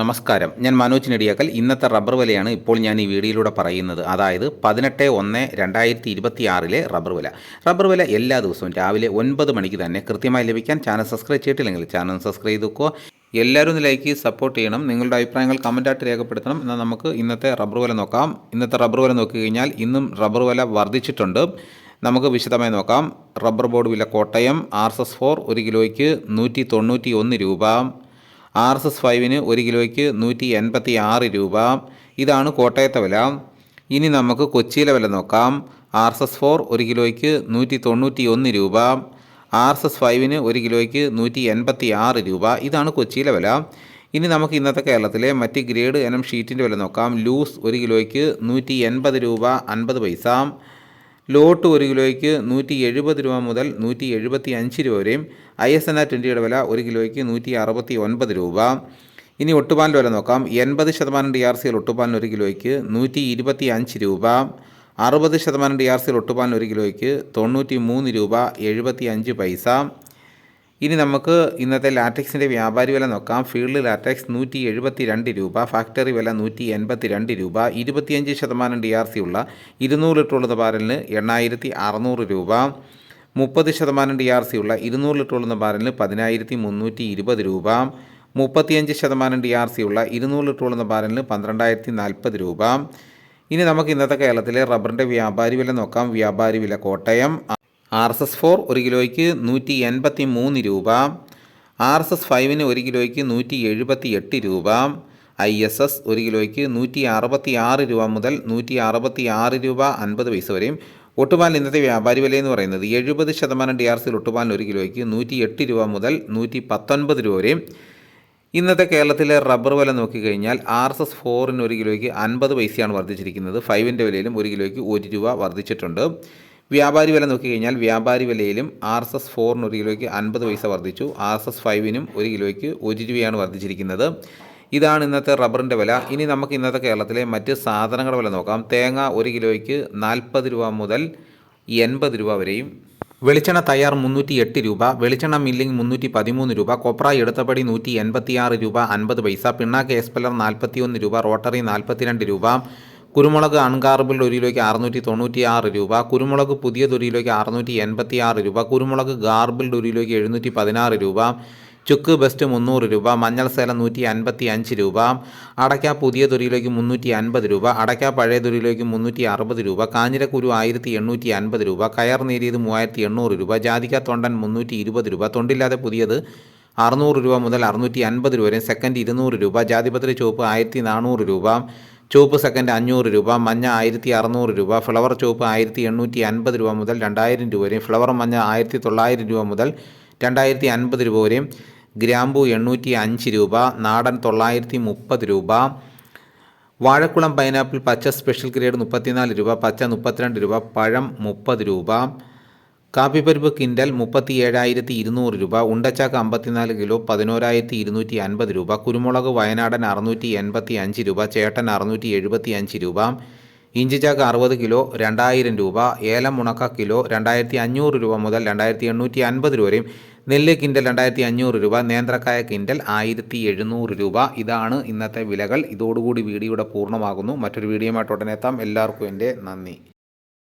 നമസ്കാരം. ഞാൻ മനോജ് നെടിയാക്കൽ. ഇന്നത്തെ റബ്ബർ വിലയാണ് ഇപ്പോൾ ഞാൻ ഈ വീഡിയോയിലൂടെ പറയുന്നത്. അതായത് പതിനെട്ട് ഒന്ന് രണ്ടായിരത്തി ഇരുപത്തി ആറിലെ റബ്ബർ വില. റബ്ബർ വില എല്ലാ ദിവസവും രാവിലെ ഒൻപത് മണിക്ക് തന്നെ കൃത്യമായി ലഭിക്കാൻ ചാനൽ സബ്സ്ക്രൈബ് ചെയ്തിട്ടില്ലെങ്കിൽ ചാനൽ സബ്സ്ക്രൈബ് ചെയ്ത് എല്ലാവരും ഒന്ന് ലൈക്ക് സപ്പോർട്ട് ചെയ്യണം. നിങ്ങളുടെ അഭിപ്രായങ്ങൾ കമന്റായിട്ട് രേഖപ്പെടുത്തണം. എന്നാൽ നമുക്ക് ഇന്നത്തെ റബ്ബർ വില നോക്കാം. ഇന്നത്തെ റബ്ബർ വില നോക്കി കഴിഞ്ഞാൽ ഇന്നും റബ്ബർ വില വർദ്ധിച്ചിട്ടുണ്ട്. നമുക്ക് വിശദമായി നോക്കാം. റബ്ബർ ബോർഡ് വില Kottayam R S S four ഒരു കിലോയ്ക്ക് നൂറ്റി തൊണ്ണൂറ്റി ഒന്ന് രൂപ. ആർ എസ് എസ് ഫൈവിന് ഒരു കിലോയ്ക്ക് നൂറ്റി എൺപത്തി ആറ് രൂപ. ഇതാണ് കോട്ടയത്തെ വില. ഇനി നമുക്ക് കൊച്ചിയിലെ വില നോക്കാം. ആർ എസ് എസ് ഫോർ ഒരു കിലോയ്ക്ക് നൂറ്റി തൊണ്ണൂറ്റി ഒന്ന് രൂപ. ആർ എസ് എസ് ഫൈവിന് ഒരു കിലോയ്ക്ക് നൂറ്റി എൺപത്തി ആറ് രൂപ. ഇതാണ് കൊച്ചിയിലെ വില. ഇനി നമുക്ക് ഇന്നത്തെ കേരളത്തിലെ മറ്റ് ഗ്രേഡ് എനം ഷീറ്റിന്റെ വില നോക്കാം. ലൂസ് ഒരു കിലോയ്ക്ക് നൂറ്റി എൺപത് രൂപ അൻപത് പൈസ. ലോട്ട് ഒരു കിലോയ്ക്ക് നൂറ്റി എഴുപത് രൂപ മുതൽ നൂറ്റി എഴുപത്തി അഞ്ച് രൂപ വരെയും ഐ എസ് എൻ ആർ ട്വന്റിയുടെ വില ഒരു കിലോയ്ക്ക് നൂറ്റി അറുപത്തി ഒൻപത് രൂപ. ഇനി ഒട്ടുപാലിന്റെ വില നോക്കാം. എൺപത് ശതമാനം ഡി ആർ സിയിൽ ഒട്ടുപാലിന് ഒരു കിലോയ്ക്ക് നൂറ്റി ഇരുപത്തി അഞ്ച് രൂപ. അറുപത് ശതമാനം ഡി ആർ സിയിൽ ഒട്ടുപാലിന് ഒരു കിലോയ്ക്ക് തൊണ്ണൂറ്റി മൂന്ന് രൂപ എഴുപത്തി അഞ്ച് പൈസ. ഇനി നമുക്ക് ഇന്നത്തെ ലാറ്റക്സിന്റെ വ്യാപാരി വില നോക്കാം. ഫീൽഡ് ലാറ്റക്സ് നൂറ്റി എഴുപത്തി രണ്ട് രൂപ ഫാക്ടറി വില നൂറ്റി എൺപത്തി രണ്ട് രൂപ ഇരുപത്തിയഞ്ച് ശതമാനം ഡി ആർ സി ഉള്ള ഇരുന്നൂറ് ലിറ്റർ ഉള്ള ബാരലിന് എണ്ണായിരത്തി അറുന്നൂറ് രൂപ മുപ്പത് ശതമാനം ഡി ആർ സി ഉള്ള ഇരുന്നൂറ് ലിറ്റർ ഉള്ള ബാരലിന് പതിനായിരത്തി മുന്നൂറ്റി ഇരുപത് രൂപ മുപ്പത്തിയഞ്ച് ശതമാനം ഡി ആർ സി ഉള്ള ഇരുന്നൂറ് ലിറ്റർ ഉള്ള ബാരലിന് പന്ത്രണ്ടായിരത്തി നാൽപ്പത് രൂപ. ഇനി നമുക്ക് ഇന്നത്തെ കേരളത്തിലെ റബ്ബറിന്റെ വ്യാപാരി വില നോക്കാം. വ്യാപാരി വില Kottayam. R S S four ഒരു കിലോയ്ക്ക് നൂറ്റി എൺപത്തി മൂന്ന് രൂപ ആർ എസ് എസ് ഫൈവിന് ഒരു കിലോയ്ക്ക് നൂറ്റി എഴുപത്തി എട്ട് രൂപ ഐ എസ് എസ് ഒരു കിലോയ്ക്ക് നൂറ്റി അറുപത്തി ആറ് രൂപ മുതൽ നൂറ്റി അറുപത്തി ആറ് രൂപ അൻപത് പൈസ വരെയും. ഒട്ടുപാലിന് ഇന്നത്തെ വ്യാപാരി വില എന്ന് പറയുന്നത് എഴുപത് ശതമാനം ഡി ആർ സിയിൽ ഒട്ടുപാലിന് ഒരു കിലോയ്ക്ക് നൂറ്റി എട്ട് രൂപ മുതൽ നൂറ്റി പത്തൊൻപത് രൂപ വരെയും. ഇന്നത്തെ കേരളത്തിലെ റബ്ബർ വില നോക്കിക്കഴിഞ്ഞാൽ ആർ എസ് എസ് ഫോറിന് ഒരു കിലോയ്ക്ക് അൻപത് പൈസയാണ് വർദ്ധിച്ചിരിക്കുന്നത്. ഫൈവിന്റെ വിലയിലും ഒരു കിലോയ്ക്ക് ഒരു രൂപ വർദ്ധിച്ചിട്ടുണ്ട്. വ്യാപാരി വില നോക്കിക്കഴിഞ്ഞാൽ വ്യാപാരി വിലയിലും ആർ എസ് എസ് ഫോറിന് ഒരു കിലോയ്ക്ക് അൻപത് പൈസ വർദ്ധിച്ചു. ആർ എസ് എസ് ഫൈവിനും ഒരു കിലോയ്ക്ക് ഒരു രൂപയാണ് വർദ്ധിച്ചിരിക്കുന്നത്. ഇതാണ് ഇന്നത്തെ റബ്ബറിന്റെ വില. ഇനി നമുക്ക് ഇന്നത്തെ കേരളത്തിലെ മറ്റ് സാധനങ്ങളുടെ വില നോക്കാം. തേങ്ങ ഒരു കിലോയ്ക്ക് നാൽപ്പത് രൂപ മുതൽ എൺപത് രൂപ വരെയും. വെളിച്ചെണ്ണ തയ്യാർ മുന്നൂറ്റി എട്ട് രൂപ. വെളിച്ചെണ്ണ മില്ലിംഗ് മുന്നൂറ്റി പതിമൂന്ന് രൂപ. കൊപ്ര എടുത്തപടി നൂറ്റി എൺപത്തിയാറ് രൂപ അൻപത് പൈസ. പിണ്ണാക്ക് എസ്പെല്ലർ നാൽപ്പത്തിയൊന്ന് രൂപ. റോട്ടറി നാൽപ്പത്തിരണ്ട് രൂപ. കുരുമുളക് അൺഗാർബിൾഡ് ഒരു കിലോയ്ക്ക് അറുന്നൂറ്റി തൊണ്ണൂറ്റി ആറ് രൂപ കുരുമുളക് പുതിയത് ഒരു കിലോയ്ക്ക് അറുന്നൂറ്റി എൺപത്തി ആറ് രൂപ കുരുമുളക് ഗാർബിൾഡ് ഒരു കിലോയ്ക്ക് എഴുന്നൂറ്റി പതിനാറ് രൂപ ചുക്ക് ബെസ്റ്റ് മുന്നൂറ് രൂപ മഞ്ഞൾ സേല നൂറ്റി അൻപത്തി അഞ്ച് രൂപ അടയ്ക്ക പുതിയ തൊരിയിലേക്ക് മുന്നൂറ്റി അൻപത് രൂപ അടയ്ക്ക പഴയ തൊരിയിലേക്ക് മുന്നൂറ്റി അറുപത് രൂപ കാഞ്ഞിരക്കുരു ആയിരത്തി എണ്ണൂറ്റി അൻപത് രൂപ കയർ നേരിയത് മൂവായിരത്തി എണ്ണൂറ് രൂപ ജാതിക്ക തൊണ്ടൻ മുന്നൂറ്റി ഇരുപത് രൂപ തൊണ്ടില്ലാതെ പുതിയത് അറുന്നൂറ് രൂപ മുതൽ അറുന്നൂറ്റി അൻപത് രൂപ വരെ സെക്കൻഡ് ഇരുന്നൂറ് രൂപ ജാതിപത്രി ചുവപ്പ് ആയിരത്തി നാനൂറ് രൂപ ചുവപ്പ് സെക്കൻഡ് അഞ്ഞൂറ് രൂപ മഞ്ഞ ആയിരത്തി അറുന്നൂറ് രൂപ ഫ്ലവർ ചുവപ്പ് ആയിരത്തി എണ്ണൂറ്റി അൻപത് രൂപ മുതൽ രണ്ടായിരം രൂപ വരെയും ഫ്ലവർ മഞ്ഞ ആയിരത്തി തൊള്ളായിരം രൂപ മുതൽ രണ്ടായിരത്തി അൻപത് രൂപ വരെയും ഗ്രാമ്പു എണ്ണൂറ്റി അഞ്ച് രൂപ നാടൻ തൊള്ളായിരത്തി മുപ്പത് രൂപ വാഴക്കുളം പൈനാപ്പിൾ പച്ച സ്പെഷ്യൽ ഗ്രേഡ് മുപ്പത്തിനാല് രൂപ പച്ച മുപ്പത്തിരണ്ട് രൂപ പഴം മുപ്പത് രൂപ കാപ്പിപ്പരിപ്പ് കിൻഡൽ മുപ്പത്തി ഏഴായിരത്തി ഇരുന്നൂറ് രൂപ ഉണ്ടച്ചാക്ക് അമ്പത്തിനാല് കിലോ പതിനോരായിരത്തി ഇരുന്നൂറ്റി അൻപത് രൂപ കുരുമുളക് വയനാടൻ അറുന്നൂറ്റി എൺപത്തി അഞ്ച് രൂപ ചേട്ടൻ അറുന്നൂറ്റി എഴുപത്തി അഞ്ച് രൂപ ഇഞ്ചിച്ചാക്ക് അറുപത് കിലോ രണ്ടായിരം രൂപ ഏലം ഉണക്ക കിലോ രണ്ടായിരത്തി അഞ്ഞൂറ് രൂപ മുതൽ രണ്ടായിരത്തി എണ്ണൂറ്റി അൻപത് രൂപ വരെയും നെല്ല് കിൻഡൽ രണ്ടായിരത്തി അഞ്ഞൂറ് രൂപ നേന്ത്രക്കായ കിൻഡൽ ആയിരത്തി എഴുന്നൂറ് രൂപ. ഇതാണ് ഇന്നത്തെ വിലകൾ. ഇതോടുകൂടി വീഡിയോയുടെ പൂർണമാകുന്നു. മറ്റൊരു വീഡിയോയുമായിട്ട് ഉടനെ എത്താം. എല്ലാവർക്കും എന്റെ നന്ദി.